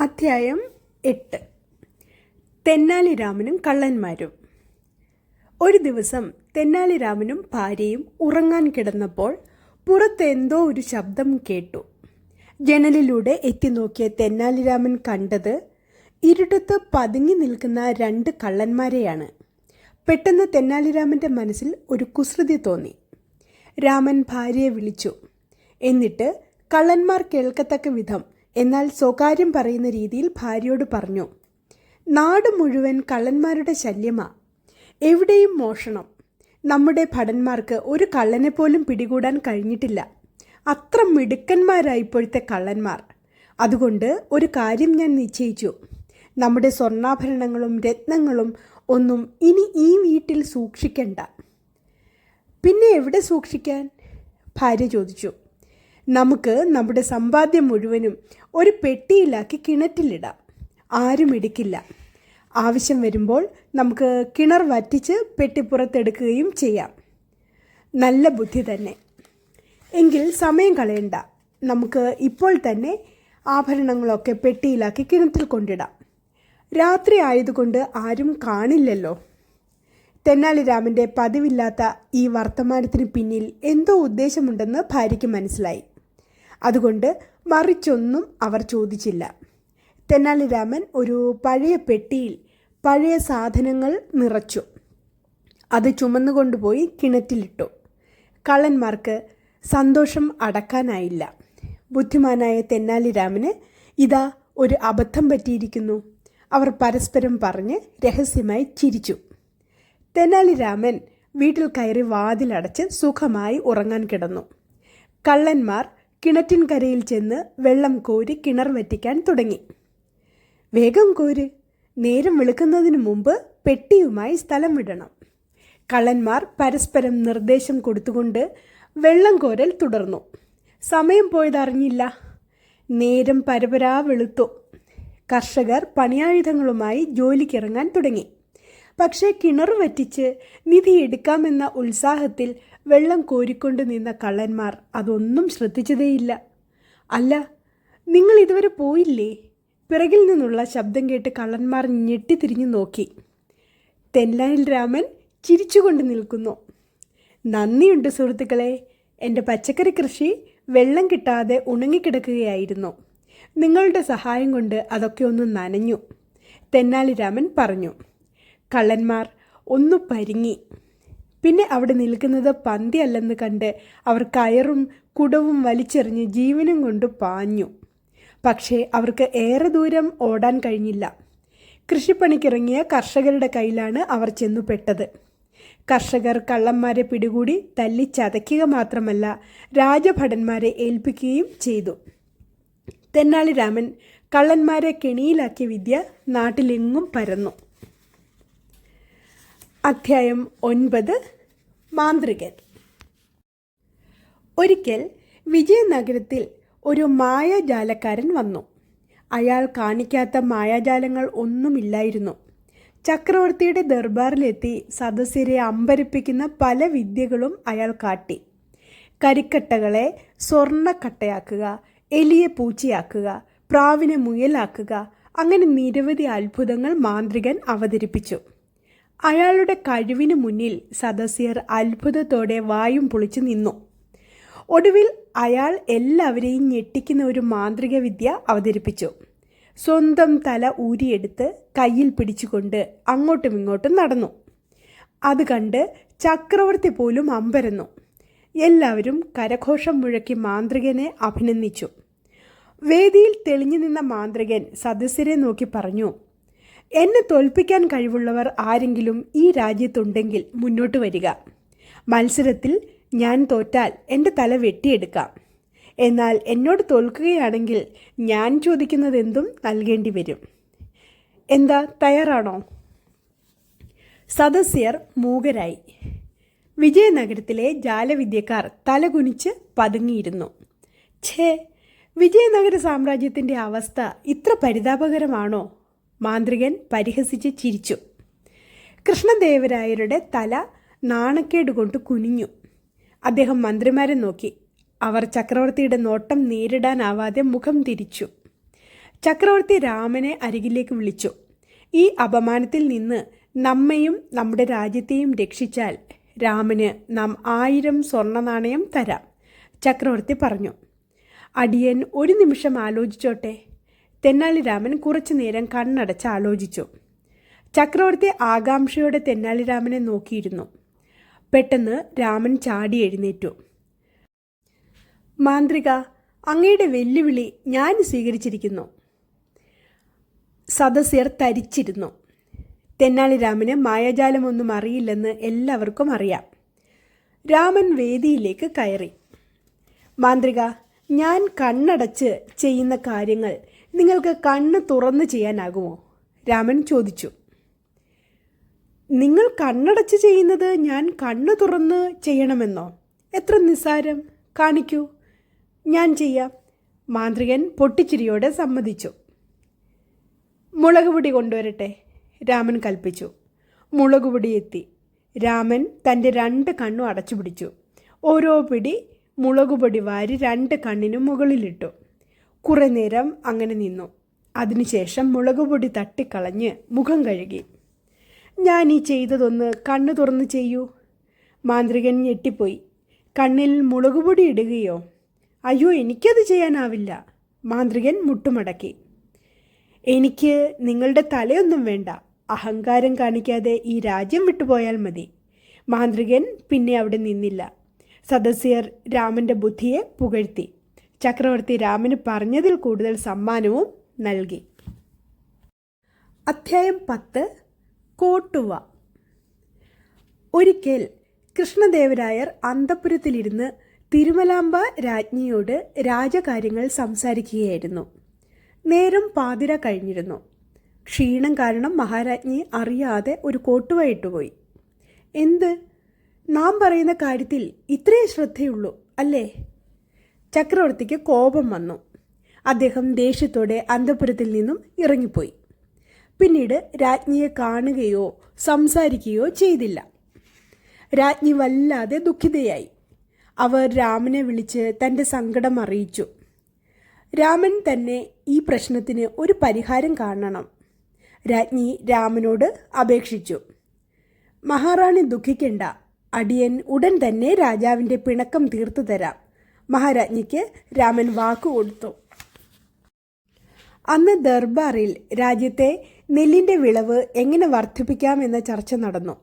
അധ്യായം എട്ട്. തെന്നാലിരാമനും കള്ളന്മാരും. ഒരു ദിവസം തെന്നാലിരാമനും ഭാര്യയും ഉറങ്ങാൻ കിടന്നപ്പോൾ പുറത്തെന്തോ ഒരു ശബ്ദം കേട്ടു. ജനലിലൂടെ എത്തി നോക്കിയ തെന്നാലിരാമൻ കണ്ടത് ഇരുട്ടത്ത് പതുങ്ങി നിൽക്കുന്ന രണ്ട് കള്ളന്മാരെയാണ്. പെട്ടെന്ന് തെന്നാലിരാമന്റെ മനസ്സിൽ ഒരു കുസൃതി തോന്നി. രാമൻ ഭാര്യയെ വിളിച്ചു. എന്നിട്ട് കള്ളന്മാർ കേൾക്കത്തക്ക വിധം എന്നാൽ സ്വകാര്യം പറയുന്ന രീതിയിൽ ഭാര്യയോട് പറഞ്ഞു നാട് മുഴുവൻ കള്ളന്മാരുടെ ശല്യമാ. എവിടെയും മോഷണം. നമ്മുടെ ഭടന്മാർക്ക് ഒരു കള്ളനെ പോലും പിടികൂടാൻ കഴിഞ്ഞിട്ടില്ല. അത്ര മിടുക്കന്മാരായി ഇപ്പോഴത്തെ കള്ളന്മാർ. അതുകൊണ്ട് ഒരു കാര്യം ഞാൻ നിശ്ചയിച്ചു. നമ്മുടെ സ്വർണാഭരണങ്ങളും രത്നങ്ങളും ഒന്നും ഇനി ഈ വീട്ടിൽ സൂക്ഷിക്കണ്ട. പിന്നെ എവിടെ സൂക്ഷിക്കാൻ? ഭാര്യ ചോദിച്ചു. നമുക്ക് നമ്മുടെ സമ്പാദ്യം മുഴുവനും ഒരു പെട്ടിയിലാക്കി കിണറ്റിലിടാം. ആരും എടുക്കില്ല. ആവശ്യം വരുമ്പോൾ നമുക്ക് കിണർ വറ്റിച്ച് പെട്ടിപ്പുറത്തെടുക്കുകയും ചെയ്യാം. നല്ല ബുദ്ധി തന്നെ. എങ്കിൽ സമയം കളയണ്ട. നമുക്ക് ഇപ്പോൾ തന്നെ ആഭരണങ്ങളൊക്കെ പെട്ടിയിലാക്കി കിണറ്റിൽ കൊണ്ടിടാം. രാത്രി ആയതുകൊണ്ട് ആരും കാണില്ലല്ലോ. തെന്നാലിരാമന്റെ പതിവില്ലാത്ത ഈ വർത്തമാനത്തിന് പിന്നിൽ എന്തോ ഉദ്ദേശമുണ്ടെന്ന് ഭാര്യയ്ക്ക് മനസ്സിലായി. അതുകൊണ്ട് മറിച്ചൊന്നും അവർ ചോദിച്ചില്ല. തെന്നാലിരാമൻ ഒരു പഴയ പെട്ടിയിൽ പഴയ സാധനങ്ങൾ നിറച്ചു. അത് ചുമന്നുകൊണ്ടുപോയി കിണറ്റിലിട്ടു. കള്ളന്മാർക്ക് സന്തോഷം അടക്കാനായില്ല. ബുദ്ധിമാനായ തെന്നാലിരാമന് ഇതാ ഒരു അബദ്ധം പറ്റിയിരിക്കുന്നു. അവർ പരസ്പരം പറഞ്ഞ് രഹസ്യമായി ചിരിച്ചു. തെന്നാലിരാമൻ വീട്ടിൽ കയറി വാതിലടച്ച് സുഖമായി ഉറങ്ങാൻ കിടന്നു. കള്ളന്മാർ കിണറ്റിൻകരയിൽ ചെന്ന് വെള്ളം കോരി കിണർ വറ്റിക്കാൻ തുടങ്ങി. വേഗം കോര്. നേരം വെളുക്കുന്നതിന് മുമ്പ് പെട്ടിയുമായി സ്ഥലം വിടണം. കള്ളന്മാർ പരസ്പരം നിർദ്ദേശം കൊടുത്തുകൊണ്ട് വെള്ളം കോരൽ തുടർന്നു. സമയം പോയതറിഞ്ഞില്ല നേരം പരപരാ വെളുത്തു. കർഷകർ പണിയായുധങ്ങളുമായി ജോലിക്കിറങ്ങാൻ തുടങ്ങി. പക്ഷേ കിണർ വറ്റിച്ച് നിധി എടുക്കാമെന്ന ഉത്സാഹത്തിൽ വെള്ളം കോരിക്കൊണ്ട് നിന്ന കള്ളന്മാർ അതൊന്നും ശ്രദ്ധിച്ചതേയില്ല. അല്ല നിങ്ങൾ ഇതുവരെ പോയില്ലേ? പിറകിൽ നിന്നുള്ള ശബ്ദം കേട്ട് കള്ളന്മാർ ഞെട്ടിത്തിരിഞ്ഞു നോക്കി. തെല്ലാനിൽ രാമൻ ചിരിച്ചുകൊണ്ട് നിൽക്കുന്നു. നന്ദിയുണ്ട് സുഹൃത്തുക്കളെ. എന്റെ പച്ചക്കറി കൃഷി വെള്ളം കിട്ടാതെ ഉണങ്ങിക്കിടക്കുകയായിരുന്നു. നിങ്ങളുടെ സഹായം കൊണ്ട് അതൊക്കെ ഒന്ന് നനഞ്ഞു. തെന്നാലിരാമൻ പറഞ്ഞു. കള്ളന്മാർ ഒന്നു പരിങ്ങി. പിന്നെ അവിടെ നിൽക്കുന്നത് പന്തിയല്ലെന്ന് കണ്ട് അവർ കയറും കുടവും വലിച്ചെറിഞ്ഞ് ജീവനും കൊണ്ട് പാഞ്ഞു. പക്ഷേ അവർക്ക് ഏറെ ദൂരം ഓടാൻ കഴിഞ്ഞില്ല. കൃഷിപ്പണിക്കിറങ്ങിയ കർഷകരുടെ കയ്യിലാണ് അവർ ചെന്നുപെട്ടത് കർഷകർ കള്ളന്മാരെ പിടികൂടി തല്ലി ചതയ്ക്കുക മാത്രമല്ല രാജഭടന്മാരെ ഏൽപ്പിക്കുകയും ചെയ്തു. തെന്നാലിരാമൻ കള്ളന്മാരെ കെണിയിലാക്കിയ വിദ്യ നാട്ടിലെങ്ങും പരന്നു. അധ്യായം ഒൻപത്. മാന്ത്രികൻ. ഒരിക്കൽ വിജയനഗരത്തിൽ ഒരു മായാജാലക്കാരൻ വന്നു. അയാൾ കാണിക്കാത്ത മായാജാലങ്ങൾ ഒന്നുമില്ലായിരുന്നു. ചക്രവർത്തിയുടെ ദർബാറിലെത്തി സദസ്യരെ അമ്പരപ്പിക്കുന്ന പല വിദ്യകളും അയാൾ കാട്ടി. കരിക്കട്ടകളെ സ്വർണക്കട്ടയാക്കുക എലിയെ പൂച്ചയാക്കുക പ്രാവിനെ മുയലാക്കുക അങ്ങനെ നിരവധി അത്ഭുതങ്ങൾ മാന്ത്രികൻ അവതരിപ്പിച്ചു. അയാളുടെ കഴിവിന് മുന്നിൽ സദസ്യർ അത്ഭുതത്തോടെ വായും പൊളിച്ചു നിന്നു. ഒടുവിൽ അയാൾ എല്ലാവരെയും ഞെട്ടിക്കുന്ന ഒരു മാന്ത്രിക വിദ്യ അവതരിപ്പിച്ചു. സ്വന്തം തല ഊരിയെടുത്ത് കയ്യിൽ പിടിച്ചുകൊണ്ട് അങ്ങോട്ടും ഇങ്ങോട്ടും നടന്നു. അത് കണ്ട് ചക്രവർത്തി പോലും അമ്പരന്നു. എല്ലാവരും കരഘോഷം മുഴക്കി മാന്ത്രികനെ അഭിനന്ദിച്ചു. വേദിയിൽ തെളിഞ്ഞു നിന്ന മാന്ത്രികൻ സദസ്യരെ നോക്കി പറഞ്ഞു എന്നെ തോൽപ്പിക്കാൻ കഴിവുള്ളവർ ആരെങ്കിലും ഈ രാജ്യത്തുണ്ടെങ്കിൽ മുന്നോട്ട് വരിക. മത്സരത്തിൽ ഞാൻ തോറ്റാൽ എന്റെ തല വെട്ടിയെടുക്കാം. എന്നാൽ എന്നോട് തോൽക്കുകയാണെങ്കിൽ ഞാൻ ചോദിക്കുന്നതെന്തും നൽകേണ്ടി വരും. എന്താ തയ്യാറാണോ? സദസ്യർ മൂകരായി. വിജയനഗരത്തിലെ ജാലവിദ്യക്കാർ തലകുനിച്ച് പതുങ്ങിയിരുന്നു. ഛേ വിജയനഗര സാമ്രാജ്യത്തിന്റെ അവസ്ഥ ഇത്ര പരിതാപകരമാണോ? മാന്ത്രികൻ പരിഹസിച്ച് ചിരിച്ചു. കൃഷ്ണദേവരായരുടെ തല നാണക്കേട് കൊണ്ട് കുനിഞ്ഞു. അദ്ദേഹം മന്ത്രിമാരെ നോക്കി. അവർ ചക്രവർത്തിയുടെ നോട്ടം നേരിടാനാവാതെ മുഖം തിരിച്ചു. ചക്രവർത്തി രാമനെ അരികിലേക്ക് വിളിച്ചു. ഈ അപമാനത്തിൽ നിന്ന് നമ്മയും നമ്മുടെ രാജ്യത്തെയും രക്ഷിച്ചാൽ രാമന് നാം ആയിരം സ്വർണ നാണയം തരാം ചക്രവർത്തി പറഞ്ഞു. അടിയൻ ഒരു നിമിഷം ആലോചിച്ചോട്ടെ. തെന്നാലിരാമൻ കുറച്ചു നേരം കണ്ണടച്ച് ആലോചിച്ചു. ചക്രവർത്തി ആകാംക്ഷയോടെ തെന്നാലിരാമനെ നോക്കിയിരുന്നു. പെട്ടെന്ന് രാമൻ ചാടി എഴുന്നേറ്റു. മാന്ത്രിക അങ്ങയുടെ വെല്ലുവിളി ഞാൻ സ്വീകരിച്ചിരിക്കുന്നു. സദസ്യർ തരിച്ചിരുന്നു. തെന്നാലിരാമന് മായാജാലമൊന്നും അറിയില്ലെന്ന് എല്ലാവർക്കും അറിയാം. രാമൻ വേദിയിലേക്ക് കയറി. മാന്ത്രിക ഞാൻ കണ്ണടച്ച് ചെയ്യുന്ന കാര്യങ്ങൾ നിങ്ങൾക്ക് കണ്ണ് തുറന്ന് ചെയ്യാനാകുമോ? രാമൻ ചോദിച്ചു. നിങ്ങൾ കണ്ണടച്ച് ചെയ്യുന്നത് ഞാൻ കണ്ണ് തുറന്ന് ചെയ്യണമെന്നോ? എത്ര നിസ്സാരം. കാണിക്കൂ. ഞാൻ ചെയ്യാം. മാന്ത്രികൻ പൊട്ടിച്ചിരിയോടെ സമ്മതിച്ചു. മുളക് പൊടി കൊണ്ടുവരട്ടെ? രാമൻ കൽപ്പിച്ചു. മുളക് പൊടി എത്തി. രാമൻ തന്റെ രണ്ട് കണ്ണും അടച്ചു പിടിച്ചു ഓരോ പിടി മുളകുപൊടി വാരി രണ്ട് കണ്ണിനും മുകളിലിട്ടു. കുറേ നേരം അങ്ങനെ നിന്നു. അതിനുശേഷം മുളകുപൊടി തട്ടിക്കളഞ്ഞ് മുഖം കഴുകി. ഞാൻ ഈ ചെയ്തതൊന്ന് കണ്ണു തുറന്ന് ചെയ്യൂ. മാന്ത്രികൻ ഞെട്ടിപ്പോയി. കണ്ണിൽ മുളകുപൊടി ഇടുകയോ? അയ്യോ എനിക്കത് ചെയ്യാനാവില്ല. മാന്ത്രികൻ മുട്ടുമടക്കി. എനിക്ക് നിങ്ങളുടെ തലയൊന്നും വേണ്ട. അഹങ്കാരം കാണിക്കാതെ ഈ രാജ്യം വിട്ടുപോയാൽ മതി. മാന്ത്രികൻ പിന്നെ അവിടെ നിന്നില്ല. സദസ്യർ രാമന്റെ ബുദ്ധിയെ പുകഴ്ത്തി. ചക്രവർത്തി രാമന് പറഞ്ഞതിൽ കൂടുതൽ സമ്മാനവും നൽകി. അധ്യായം പത്ത്. കോട്ടുവ. ഒരിക്കൽ കൃഷ്ണദേവരായർ അന്തപുരത്തിലിരുന്ന് തിരുമലാംബ രാജ്ഞിയോട് രാജകാര്യങ്ങൾ സംസാരിക്കുകയായിരുന്നു. നേരം പാതിര കഴിഞ്ഞിരുന്നു. ക്ഷീണം കാരണം മഹാരാജ്ഞി അറിയാതെ ഒരു കോട്ടുവ ഇട്ടുപോയി. എന്ത്? നാം പറയുന്ന കാര്യത്തിൽ ഇത്രേ ശ്രദ്ധയുള്ളൂ അല്ലേ? ചക്രവർത്തിക്ക് കോപം വന്നു. അദ്ദേഹം ദേഷ്യത്തോടെ അന്തപുരത്തിൽ നിന്നും ഇറങ്ങിപ്പോയി. പിന്നീട് രാജ്ഞിയെ കാണുകയോ സംസാരിക്കുകയോ ചെയ്തില്ല. രാജ്ഞി വല്ലാതെ ദുഃഖിതയായി. അവർ രാമനെ വിളിച്ച് തന്റെ സങ്കടം അറിയിച്ചു. രാമൻ തന്നെ ഈ പ്രശ്നത്തിന് ഒരു പരിഹാരം കാണണം. രാജ്ഞി രാമനോട് അപേക്ഷിച്ചു. മഹാറാണി ദുഃഖിക്കേണ്ട. അടിയൻ ഉടൻ തന്നെ രാജാവിന്റെ പിണക്കം തീർത്തു തരാം. മഹാരാജ്ഞിക്ക് രാമൻ വാക്കുകൊടുത്തു അന്ന് ദർബാറിൽ രാജ്യത്തെ നെല്ലിന്റെ വിളവ് എങ്ങനെ വർദ്ധിപ്പിക്കാമെന്ന ചർച്ച നടന്നു.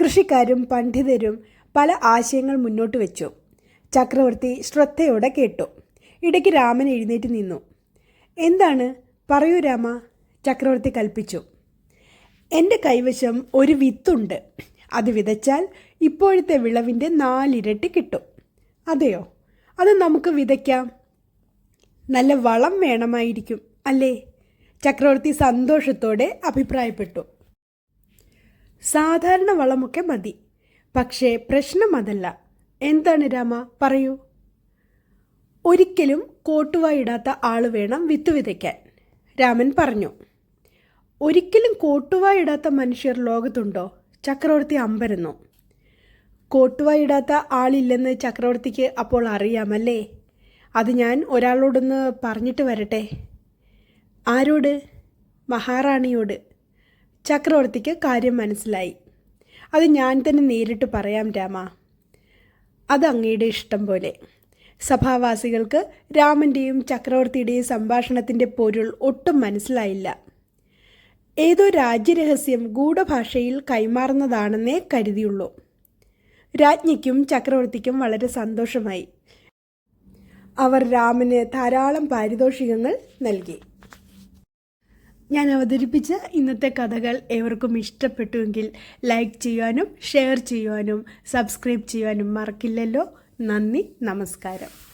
കൃഷിക്കാരും പണ്ഡിതരും പല ആശയങ്ങൾ മുന്നോട്ട് വെച്ചു. ചക്രവർത്തി ശ്രദ്ധയോടെ കേട്ടു. ഇടയ്ക്ക് രാമൻ എഴുന്നേറ്റ് നിന്നു. എന്താണ്? പറയൂ രാമ ചക്രവർത്തി കൽപ്പിച്ചു. എന്റെ കൈവശം ഒരു വിത്തുണ്ട്. അത് വിതച്ചാൽ ഇപ്പോഴത്തെ വിളവിന്റെ നാലിരട്ടി കിട്ടും. അതെയോ? അത് നമുക്ക് വിതയ്ക്കാം. നല്ല വളം വേണമായിരിക്കും അല്ലേ? ചക്രവർത്തി സന്തോഷത്തോടെ അഭിപ്രായപ്പെട്ടു. സാധാരണ വളമൊക്കെ മതി പക്ഷേ പ്രശ്നം അതല്ല. എന്താണ് രാമ പറയൂ. ഒരിക്കലും കോട്ടുവായിടാത്ത ആൾ വേണം വിത്ത് വിതയ്ക്കാൻ രാമൻ പറഞ്ഞു. ഒരിക്കലും കോട്ടുവായിടാത്ത മനുഷ്യർ ലോകത്തുണ്ടോ? ചക്രവർത്തി അമ്പരന്നു. കോട്ടുവായിടാത്ത ആളില്ലെന്ന് ചക്രവർത്തിക്ക് അപ്പോൾ അറിയാമല്ലേ? അത് ഞാൻ ഒരാളോടൊന്ന് പറഞ്ഞിട്ട് വരട്ടെ. ആരോട്? മഹാറാണിയോട്. ചക്രവർത്തിക്ക് കാര്യം മനസ്സിലായി. അത് ഞാൻ തന്നെ നേരിട്ട് പറയാം രാമ. അത് അങ്ങയുടെ ഇഷ്ടം പോലെ. സഭാവാസികൾക്ക് രാമന്റെയും ചക്രവർത്തിയുടെയും സംഭാഷണത്തിന്റെ പൊരുൾ ഒട്ടും മനസ്സിലായില്ല. ഏതോ രാജ്യരഹസ്യം ഗൂഢഭാഷയിൽ കൈമാറുന്നതാണെന്നേ കരുതിയുള്ളൂ. രാജ്ഞിക്കും ചക്രവർത്തിക്കും വളരെ സന്തോഷമായി. അവർ രാമന് ധാരാളം പാരിതോഷികങ്ങൾ നൽകി. ഞാൻ അവതരിപ്പിച്ച ഇന്നത്തെ കഥകൾ ഏവർക്കും ഇഷ്ടപ്പെട്ടുവെങ്കിൽ ലൈക്ക് ചെയ്യുവാനും ഷെയർ ചെയ്യുവാനും സബ്സ്ക്രൈബ് ചെയ്യുവാനും മറക്കില്ലല്ലോ. നന്ദി നമസ്കാരം.